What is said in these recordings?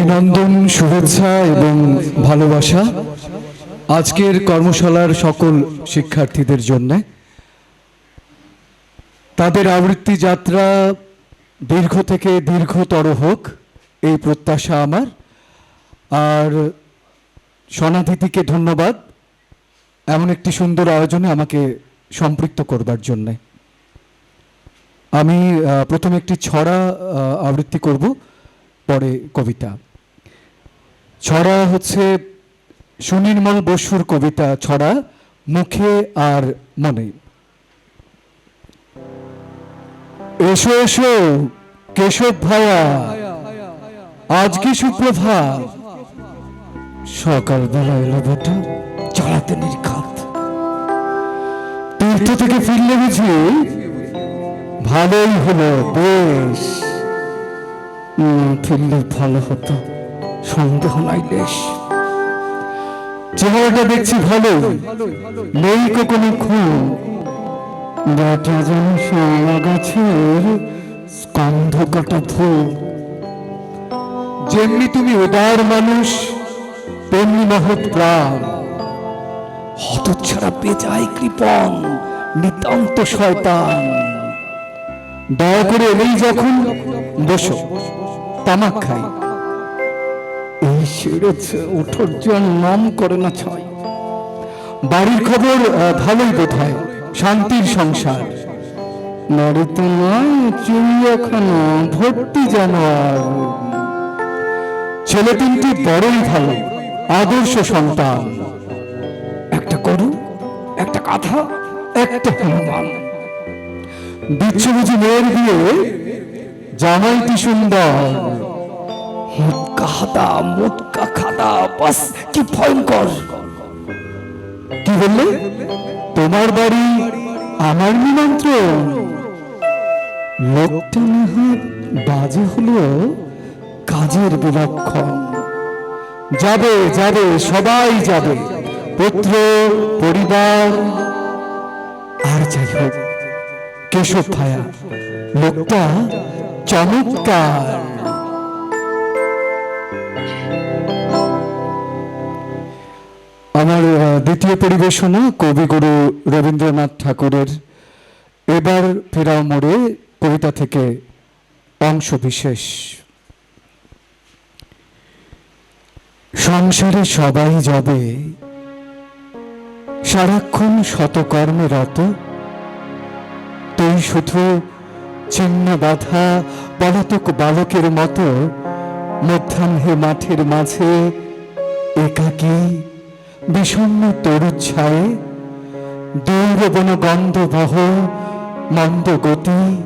অভিনন্দন, শুভেচ্ছা এবং ভালোবাসা আজকের কর্মশালার সকল শিক্ষার্থীদের জন্য। তাদের আবৃত্তি যাত্রা দীর্ঘ থেকে দীর্ঘতর হোক, এই প্রত্যাশা আমার। আর সনাধিতিকে ধন্যবাদ এমন একটি সুন্দর আয়োজনে আমাকে সম্পৃক্ত করবার জন্যে। আমি প্রথমে একটি ছড়া আবৃত্তি করব, পরে কবিতা। ছড়া হচ্ছে সুনির্মল বসুর কবিতা, ছড়া মুখে আর মনে। এসো এসো, কেশব ভায়া কি সুপ্রভাত সকালবেলা এলো বেটা চালাতে নির্ঘাত। তীর্থ থেকে ফিরলে বুঝি ভালোই হলো, বেশ। ফিরলে ভালো হতো। সন্দেহ নাই বেশ চেহারাটা দেখছি ভালো, নেই কোনো খুন। বেটা যেন শালা গাছের স্কন্ধ কাটা ফুল যেমনি তুমি উদার মানুষ, তেমনি মহৎ প্রাণ। হতচ্ছাড়া বেজায় কৃপণ নিতান্ত শয়তান। দয়া করে এলেই যখন বসো, তামাক খাই। সেরেছে ওঠর জন নাম করে না ছয়। বাড়ির খবর ভালোই বোধ হয় শান্তির সংসার। বাড়িতে নয়, চিড়িয়াখানা, ভর্তি জানোয়ার। ছেলে তিনটি বড়ই ভালো, আদর্শ সন্তান। একটা করু একটা কাঁথা একটা হনুমান। দিচ্ছ বুঝি মেয়ের বিয়ে, জামাইটি সুন্দর। মুটকা খাদা বাস, কি ভয়ঙ্কর। কি বললে? তোমার বাড়ি আমার নিমন্ত্রণ। বাজে হলো কাজের বিলক্ষণ। যাবে যাবে, সবাই যাবে। পুত্র, পরিবার, আর যাই হোক, কেশব ভায়া, লোকটা চমৎকার। আমার দ্বিতীয় পরিবেশনা কবিগুরু রবীন্দ্রনাথ ঠাকুরের এবার ফেরাও মোড়ে কবিতা থেকে অংশ বিশেষ সংসারে সবাই যাবে, সারাক্ষণ শতকর্মে রত, তুই শুধু চিহ্ন বাধা পলাতক বালকের মতো মধ্যাহ্নে মাঠের মাঝে একাকী বিষণ্ণ তরুচ্ছায়ে দৌড়বন গন্ধ বহ, মন্দ গতি,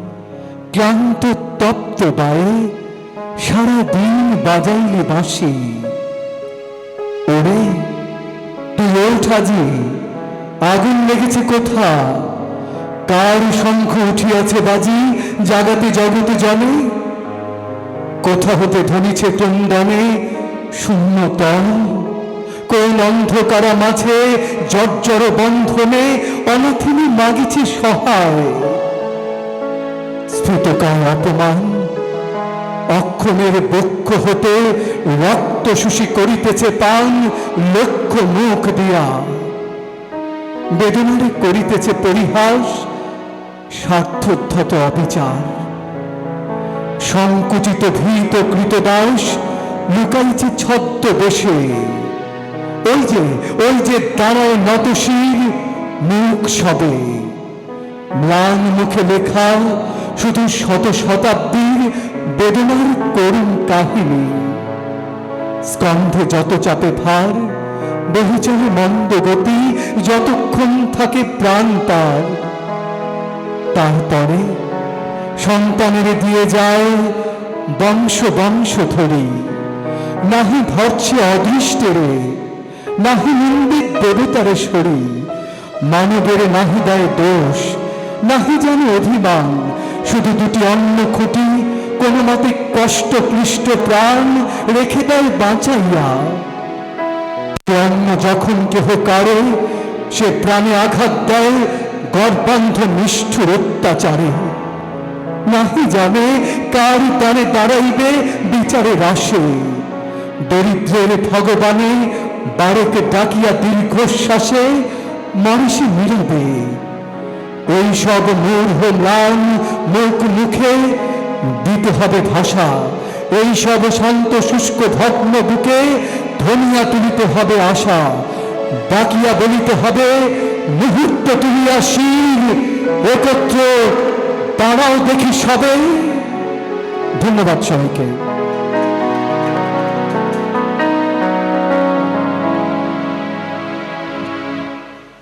ক্লান্ত তপ্ত বায়ে সারা দিন বাজাইলে বাঁশি। ওরে, তুই ওঠ আজি, আগুন লেগেছে কোথা কার শঙ্খ উঠিয়াছে বাজি, জাগাতে জগতে জলে? কোথা হতে ধ্বনিছে ক্রন্দনে শূন্যতন কোন অন্ধকারা মাঝে জর্জর বন্ধনে অনাথিনী মাগিছে সহায়। অপমান, অক্ষমের বক্ষ হতে রক্ত শুষি করিতেছে পান লক্ষ মুখ দিয়া। বেদনারে করিতেছে পরিহাস, স্বার্থোদ্ধত অবিচার। সংকুচিত ভীত কৃতদাস লুকাইছে ছদ্ম ওই যে ওই যে দাঁড়ায় নতশীল মুখ সবে। ম্লান মুখে লেখা, শুধু শত শতাব্দীর বেদনার করুণ কাহিনী। স্কন্ধে যত চাপে ভার বহু চলে মন্দ গতি, যতক্ষণ থাকে প্রাণ তার। তারপরে সন্তানের দিয়ে যায় বংশ বংশ ধরি। নাহি ধরছে অদৃষ্টেরে। নাহি নিন্দিত দেবতারে মানবের নাহি দেয় দোষ, নাহি জানে অভিমান। শুধু দুটি অন্ন খুঁটি, কোনো মতে কষ্ট ক্লিষ্ট প্রাণ রেখে দেয় বাঁচাইয়া। অন্য যখন কেহ কারে সে প্রাণে আঘাত দেয় গর্বান্ধ নিষ্ঠুর অত্যাচারে। নাহি জানে কার তারে দাঁড়াইবে বিচারে রাশে দরিদ্রের ভগবানে বারোকে ডাকিয়া দীর্ঘশ্বাসে মানুষে মিলবে ওই সব মূর্হ ম্লান মুখ মুখে দিতে হবে ভাষা। এই সব শান্ত শুষ্ক ভগ্ন বুকে ধনিয়া তুলিতে হবে আশা। ডাকিয়া বলিতে হবে, মুহূর্ত তুলিয়া শীল, একত্র তারাও দেখি সবে। ধন্যবাদ সবাইকে।